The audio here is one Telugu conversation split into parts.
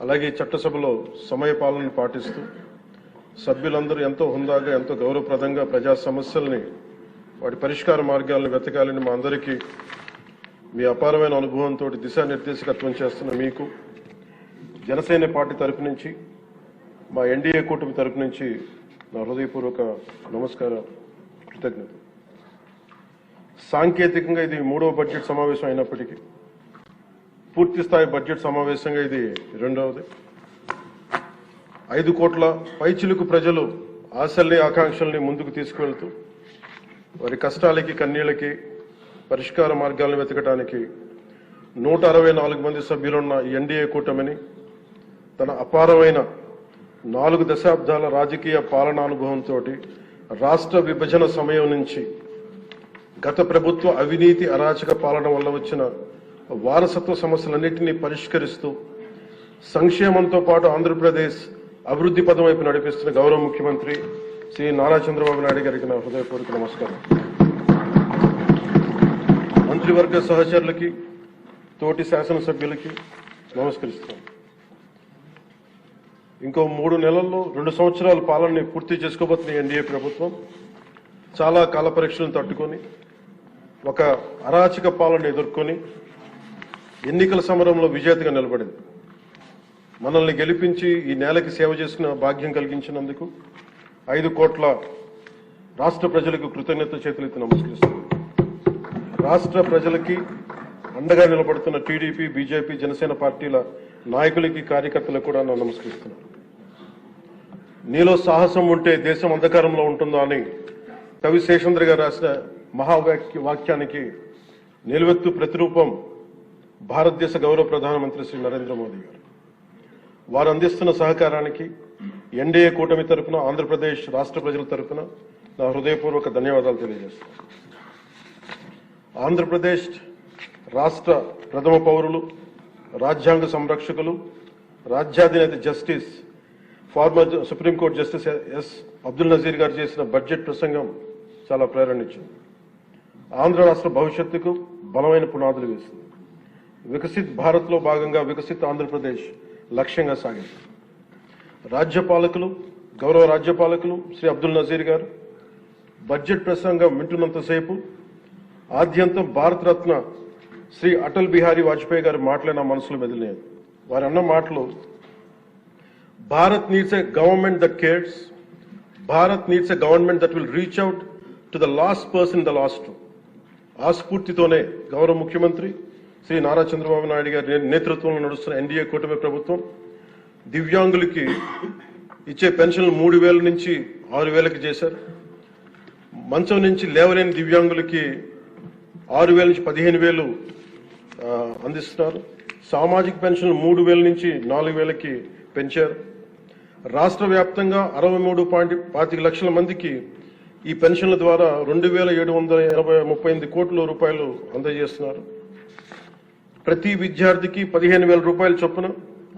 అలాగే చట్టసభలో సమయ పాలనను పాటిస్తూ సభ్యులందరూ ఎంతో హుందాగా ఎంతో గౌరవప్రదంగా ప్రజా సమస్యల్ని వాటి పరిష్కార మార్గాలను వెతకాలని మా అందరికీ మీ అపారమైన అనుభవంతో దిశానిర్దేశకత్వం చేస్తున్న మీకు జనసేన పార్టీ తరపు నుంచి మా ఎన్డీఏ కూటమి తరపు నుంచి నా హృదయపూర్వక నమస్కారం కృతజ్ఞత సాంకేతికంగా ఇది మూడవ బడ్జెట్ సమావేశం అయినప్పటికీ పూర్తి స్థాయి బడ్జెట్ సమావేశంగా ఇది రెండవది. ఐదు కోట్ల పైచిలుకు ప్రజలు ఆశల్ని ఆకాంక్షల్ని ముందుకు తీసుకువెళ్తూ వారి కష్టాలకి కన్నీళ్ళకి పరిష్కార మార్గాలను వెతకడానికి నూట అరవై నాలుగు మంది సభ్యులున్న ఎన్డీఏ కూటమిని తన అపారమైన నాలుగు దశాబ్దాల రాజకీయ పాలనానుభవంతో రాష్ట్ర విభజన సమయం నుంచి గత ప్రభుత్వ అవినీతి అరాచక పాలన వల్ల వచ్చిన వారసత్వ సమస్యలన్నింటినీ పరిష్కరిస్తూ సంక్షేమంతో పాటు ఆంధ్రప్రదేశ్ అభివృద్ధి పదం వైపు నడిపిస్తున్న గౌరవ ముఖ్యమంత్రి శ్రీ నారా చంద్రబాబు నాయుడు గారికి నా హృదయపూర్వక నమస్కారం. మంత్రివర్గ సహచరులకి తోటి శాసనసభ్యులకి నమస్కరిస్తున్నాను ఇంకో మూడు నెలల్లో రెండు సంవత్సరాల పాలనని పూర్తి చేసుకోబోతున్న ఎన్డీఏ ప్రభుత్వం చాలా కాల పరీక్షలను తట్టుకొని ఒక అరాచక పాలన ఎదుర్కొని ఎన్నికల సమరంలో విజేతగా నిలబడింది. మనల్ని గెలిపించి ఈ నేలకి సేవ చేసిన భాగ్యం కలిగించినందుకు ఐదు కోట్ల రాష్ట్ర ప్రజలకు కృతజ్ఞత చేతులెత్తి నమస్కరిస్తుంది రాష్ట్ర ప్రజలకి అండగా నిలబడుతున్న టీడీపీ బీజేపీ జనసేన పార్టీల నాయకులకి కార్యకర్తలకు కూడా నా నమస్కరిస్తున్నాను. నీలో సాహసం ఉంటే దేశం అంధకారంలో ఉంటుందా అని కవి శేషేంద్ర గారు రాసిన మహావాక్య వాక్యానికి నిలువెత్తు ప్రతిరూపం భారతదేశ గౌరవ ప్రధానమంత్రి శ్రీ నరేంద్ర మోదీ గారు. వారు అందిస్తున్న సహకారానికి ఎన్డీఏ కూటమి తరపున ఆంధ్రప్రదేశ్ రాష్ట్ర ప్రజల తరపున నా హృదయపూర్వక ధన్యవాదాలు తెలియజేస్తాను. ఆంధ్రప్రదేశ్ రాష్ట్ర ప్రథమ పౌరులు రాజ్యాంగ సంరక్షకులు రాజ్యాధినేత justice former supreme court justice S Abdul Nazeer garu చేసిన బడ్జెట్ ప్రసంగం చాలా ప్రేరణించింది ఆంధ్ర రాష్ట్ర భవిష్యత్తుకు బలమైన పునాదులు వేసింది. వికసిత్ భారత్లో భాగంగా వికసిత్ ఆంధ్రప్రదేశ్ లక్ష్యంగా సాగింది. రాజ్యపాలకులు గౌరవ రాజ్యపాలకులు శ్రీ అబ్దుల్ నజీర్ గారు బడ్జెట్ ప్రసంగం వింటున్నంతసేపు ఆద్యంతం భారతరత్న శ్రీ అటల్ బిహారీ వాజ్పేయి గారి మాటలే నా మనసులో మెదిలినాయి. వారు అన్న మాటలు Bharat needs a government that cares Bharat needs a government that will reach out to the last person the last ఆ స్ఫూర్తితోనే గౌరవ ముఖ్యమంత్రి శ్రీ నారా చంద్రబాబు నాయుడు గారి నేతృత్వంలో నడుస్తున్న ఎన్డీఏ కూటమి ప్రభుత్వం దివ్యాంగులకి ఇచ్చే పెన్షన్లు మూడు వేల నుంచి ఆరు వేలకు చేశారు. మంచం నుంచి లేవలేని దివ్యాంగులకి ఆరు వేల నుంచి పదిహేను వేలు అందిస్తున్నారు. సామాజిక పెన్షన్ మూడు వేల నుంచి నాలుగు వేలకి పెంచారు. రాష్ట్ర వ్యాప్తంగా అరవై మూడు పాయింట్ పాతిక లక్షల మందికి ఈ పెన్షన్ల ద్వారా రెండు వేల ఏడు వందల ఎనభై ముప్పై ఎనిమిది కోట్ల రూపాయలు అందజేస్తున్నారు. ప్రతి విద్యార్థికి పదిహేను వేల రూపాయల చొప్పున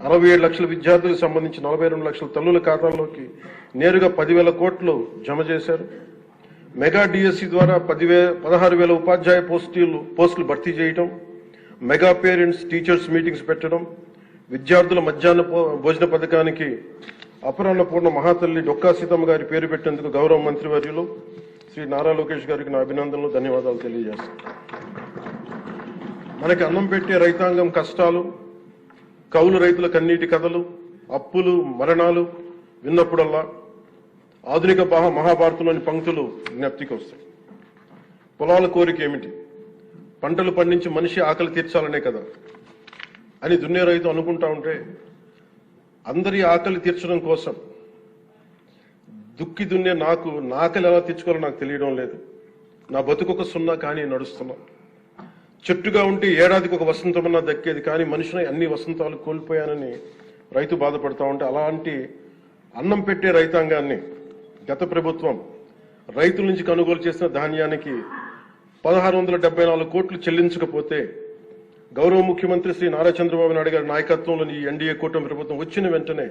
అరవై ఏడు లక్షల విద్యార్థులకు సంబంధించి నలభై రెండు లక్షల తల్లుల ఖాతాల్లోకి నేరుగా పదివేల కోట్లు జమ చేశారు. మెగా డిఎస్సి ద్వారా పదివే పదహారు వేల ఉపాధ్యాయ పోస్టులు పోస్టులు భర్తీ చేయటం మెగా పేరెంట్స్ టీచర్స్ మీటింగ్స్ పెట్టడం విద్యార్థుల మధ్యాహ్న భోజన పథకానికి అపరాన్నపూర్ణ మహాతల్లి డొక్కా సీతమ్మ గారి పేరు పెట్టేందుకు గౌరవ మంత్రివర్యులు శ్రీ నారా లోకేష్ గారికి నా అభినందనలు ధన్యవాదాలు తెలియజేస్తాను. మనకి అన్నం పెట్టే రైతాంగం కష్టాలు కౌలు రైతుల కన్నీటి కథలు అప్పులు మరణాలు విన్నప్పుడల్లా ఆధునిక మహాభారతంలోని పంక్తులు జ్ఞప్తికి వస్తాయి. పొలాల కోరిక ఏమిటి? పంటలు పండించి మనిషి ఆకలి తీర్చాలనే కదా. అని దున్నే రైతు అనుకుంటా ఉంటే అందరి ఆకలి తీర్చడం కోసం దుక్కి దున్నే నాకు నా ఆకలి ఎలా తీర్చుకోవాలో నాకు తెలియడం లేదు. నా బతుకొక సున్నా కానీ నడుస్తున్నా. చెట్టుగా ఉంటే ఏడాదికి ఒక వసంతమన్నా దక్కేది కానీ మనిషిని అన్ని వసంతాలు కోల్పోయానని రైతు బాధపడతా ఉంటే అలాంటి అన్నం పెట్టే రైతాంగాన్ని గత ప్రభుత్వం రైతుల నుంచి కొనుగోలు చేసిన ధాన్యానికి పదహారు వందల డెబ్బై నాలుగు కోట్లు చెల్లించకపోతే గౌరవ ముఖ్యమంత్రి శ్రీ నారా చంద్రబాబు నాయుడు గారి నాయకత్వంలోని ఈ ఎన్డీఏ కూటమి ప్రభుత్వం వచ్చిన వెంటనే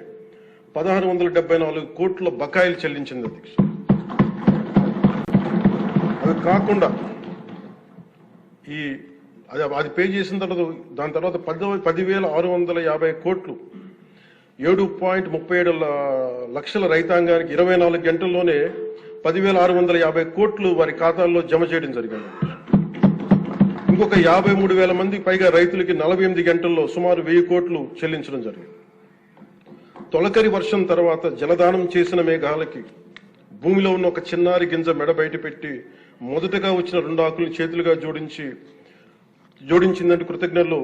పదహారు వందల డెబ్బై నాలుగు కోట్ల బకాయిలు చెల్లించింది అధ్యక్ష. అది కాకుండా ఈ అది అది పే చేసిన తర్వాత దాని తర్వాత పది పదివేల ఆరు వందల యాభై కోట్లు ఏడు పాయింట్ ముప్పై ఏడు లక్షల రైతాంగానికి ఇరవై నాలుగు గంటల్లోనే పదివేల ఆరు వందల యాభై కోట్లు వారి ఖాతాల్లో జమ చేయడం జరిగింది. ఇంకొక యాభై మూడు వేల మంది పైగా రైతులకి నలభై ఎనిమిది గంటల్లో సుమారు వెయ్యి కోట్లు చెల్లించడం జరిగింది. తొలకరి వర్షం తర్వాత జలదానం చేసిన మేఘాలకి భూమిలో ఉన్న ఒక చిన్నారి గింజ మెడ బయట పెట్టి మొదటగా వచ్చిన రెండు ఆకులను చేతులుగా జోడించి జోడించిందంటే కృతజ్ఞతలు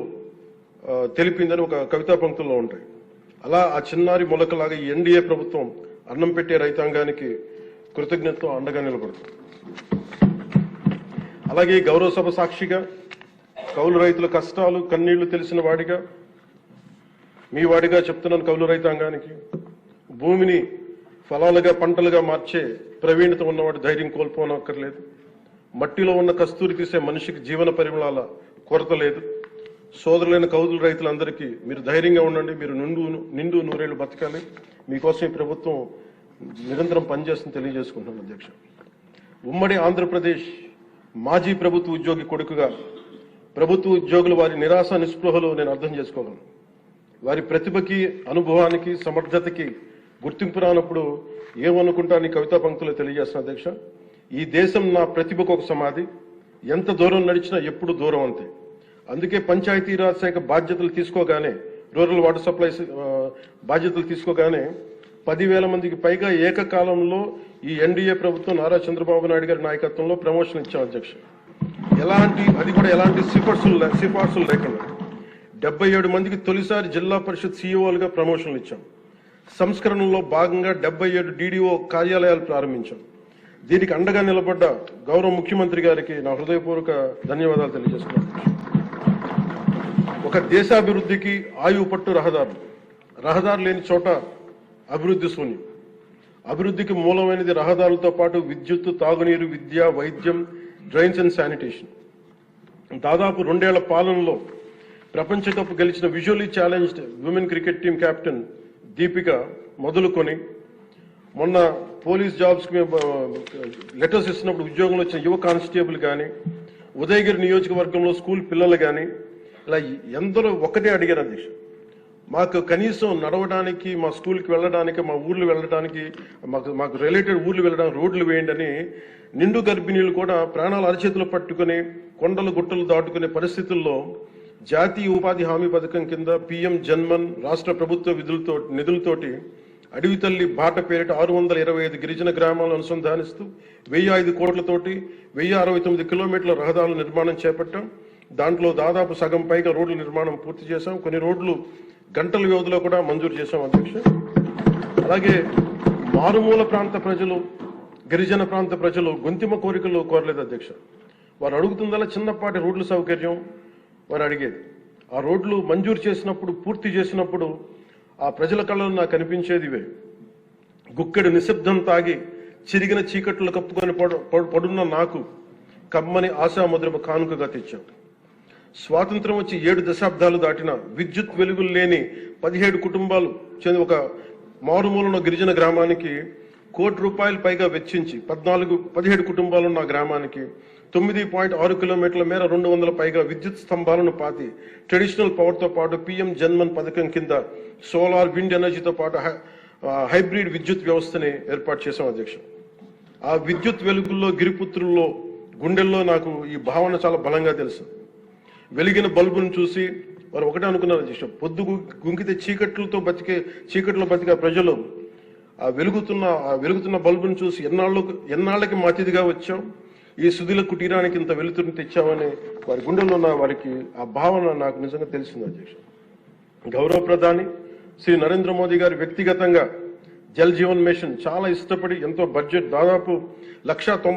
తెలిపిందని ఒక కవితా పంక్తుల్లో ఉంటాయి. అలా ఆ చిన్నారి మొలకలాగా ఈ ఎన్డీఏ ప్రభుత్వం అన్నం పెట్టే రైతాంగానికి కృతజ్ఞతతో అండగా నిలబడుతుంది. అలాగే గౌరవ సభ సాక్షిగా కౌలు రైతుల కష్టాలు కన్నీళ్ళు తెలిసిన వాడిగా మీ వాడిగా చెప్తున్నాను కౌలు రైతాంగానికి భూమిని ఫలాలుగా పంటలుగా మార్చే ప్రవీణత ఉన్నవాడు ధైర్యం కోల్పోనక్కర్లేదు. మట్టిలో ఉన్న కస్తూరి తీసే మనిషికి జీవన పరిమళాల కొరత లేదు. సోదరులైన కౌలు రైతులందరికీ మీరు ధైర్యంగా ఉండండి. మీరు నిండు నిండు నూరేళ్ళు బతకాలి. మీకోసం ఈ ప్రభుత్వం నిరంతరం పనిచేస్తుంది తెలియజేసుకుంటున్నాను అధ్యక్ష. ఉమ్మడి ఆంధ్రప్రదేశ్ మాజీ ప్రభుత్వ ఉద్యోగి కొడుకుగా ప్రభుత్వ ఉద్యోగులు వారి నిరాశ నిస్పృహలు నేను అర్థం చేసుకోగలను. వారి ప్రతిభకి అనుభవానికి సమర్థతకి గుర్తింపు రానప్పుడు ఏమనుకుంటా అని కవితా పంక్తులు తెలియజేస్తున్న అధ్యక్ష. ఈ దేశం నా ప్రతిభకు ఒక సమాధి. ఎంత దూరం నడిచినా ఎప్పుడు దూరం అంతే. అందుకే పంచాయతీరాజ్ శాఖ బాధ్యతలు తీసుకోగానే రూరల్ వాటర్ సప్లై బాధ్యతలు తీసుకోగానే పదివేల మందికి పైగా ఏకకాలంలో ఈ ఎన్డీఏ ప్రభుత్వం నారా చంద్రబాబు నాయుడు గారి నాయకత్వంలో ప్రమోషన్ ఇచ్చాం అధ్యక్ష. ఎలాంటి అది కూడా ఎలాంటి సిఫార్సులు సిఫార్సులు లేకుండా డెబ్బై ఏడు మందికి తొలిసారి జిల్లా పరిషత్ సీఈఓలుగా ప్రమోషన్లు ఇచ్చాం. సంస్కరణలో భాగంగా డెబ్బై ఏడు డీడీఓ కార్యాలయాలు ప్రారంభించాం. దీనికి అండగా నిలబడ్డ గౌరవ ముఖ్యమంత్రి గారికి నా హృదయపూర్వక ధన్యవాదాలు తెలియజేస్తున్నాను. ఒక దేశాభివృద్ధికి ఆయువు పట్టు రహదారులు రహదారు లేని చోట అభివృద్ధి శూన్యం. అభివృద్ధికి మూలమైనది రహదారులతో పాటు విద్యుత్ తాగునీరు విద్య వైద్యం డ్రైన్స్ అండ్ శానిటేషన్. దాదాపు రెండేళ్ళ పాలనలో ప్రపంచ కప్ గెలిచిన visually challenged women cricket team captain Deepika మొదలుకొని మొన్న పోలీస్ జాబ్స్ లెటర్స్ ఇస్తున్నప్పుడు ఉద్యోగంలో వచ్చిన యువ కానిస్టేబుల్ కానీ ఉదయగిరి నియోజకవర్గంలో స్కూల్ పిల్లలు కానీ ఇలా ఎందరో ఒకటే అడిగారు అధ్యక్ష. మాకు కనీసం నడవడానికి మా స్కూల్కి వెళ్ళడానికి మా ఊర్లు వెళ్ళడానికి మాకు మాకు రిలేటెడ్ ఊర్లు వెళ్ళడానికి రోడ్లు వేయండి అని నిండు గర్భిణీలు కూడా ప్రాణాలు అరచేతులు పట్టుకుని కొండలు గుట్టలు దాటుకునే పరిస్థితుల్లో జాతీయ ఉపాధి హామీ పథకం కింద పిఎం జన్మన్ రాష్ట్ర ప్రభుత్వ విధులతో నిధులతోటి అడవి తల్లి బాట పేరిట ఆరు వందల ఇరవై ఐదు గిరిజన గ్రామాలను అనుసంధానిస్తూ వెయ్యి ఐదు కోట్లతోటి వెయ్యి అరవై తొమ్మిది కిలోమీటర్ల రహదారుల నిర్మాణం చేపట్టాం. దాంట్లో దాదాపు సగం పైగా రోడ్ల నిర్మాణం పూర్తి చేశాం. కొన్ని రోడ్లు గంటల వ్యవధిలో కూడా మంజూరు చేశాం అధ్యక్ష. అలాగే మారుమూల ప్రాంత ప్రజలు గిరిజన ప్రాంత ప్రజలు గొంతిమ కోరికలు కోరలేదు అధ్యక్ష. వారు అడుగుతుందల్లా చిన్నపాటి రోడ్ల సౌకర్యం? వారు అడిగేది. ఆ రోడ్లు మంజూరు చేసినప్పుడు పూర్తి చేసినప్పుడు ఆ ప్రజల కళ్ళలో నాకు కనిపించేది ఇవే. గుక్కెడు నిశ్శబ్దం తాగి చిరిగిన చీకట్లు కప్పుకొని పడు- పడున్న నాకు కమ్మని ఆశాముద్రమ కానుకగా తెచ్చాం స్వాతంత్రం వచ్చి ఏడు దశాబ్దాలు దాటిన విద్యుత్ వెలుగులు లేని పదిహేడు కుటుంబాలు చెంది ఒక మారుమూలన గిరిజన గ్రామానికి కోటి రూపాయలు పైగా వెచ్చించి పద్నాలుగు పదిహేడు కుటుంబాలున్న ఉన్న గ్రామానికి తొమ్మిది పాయింట్ ఆరు కిలోమీటర్ల మేర రెండు వందల పైగా విద్యుత్ స్తంభాలను పాతి ట్రెడిషనల్ పవర్తో పాటు పిఎం జన్మన్ పథకం కింద సోలార్ విండ్ ఎనర్జీతో పాటు హై- హైబ్రిడ్ విద్యుత్ వ్యవస్థని ఏర్పాటు చేశాం అధ్యక్ష. ఆ విద్యుత్ వెలుగుల్లో గిరిపుత్రుల్లో గుండెల్లో నాకు ఈ భావన చాలా బలంగా తెలుసు. వెలిగిన బల్బును చూసి వారు ఒకటే అనుకున్నారు అధ్యక్ష పొద్దు గుంకితే చీకట్లతో బతికే చీకట్లో బతికే ప్రజలు ఆ వెలుగుతున్న ఆ వెలుగుతున్న బల్బును చూసి ఎన్నాళ్ళు ఎన్నాళ్ళకి మా అతిథిగా వచ్చాం? ఈ సుధిల కుటీరానికి ఇంత వెలుతురుని తెచ్చామని వారి గుండెల్లో ఉన్న వారికి ఆ భావన నాకు నిజంగా తెలిసింది అధ్యక్ష. గౌరవ ప్రధాని శ్రీ నరేంద్ర మోదీ గారు వ్యక్తిగతంగా జల్ జీవన్ మిషన్ చాలా ఇష్టపడి ఎంతో బడ్జెట్ దాదాపు లక్ష తొంభై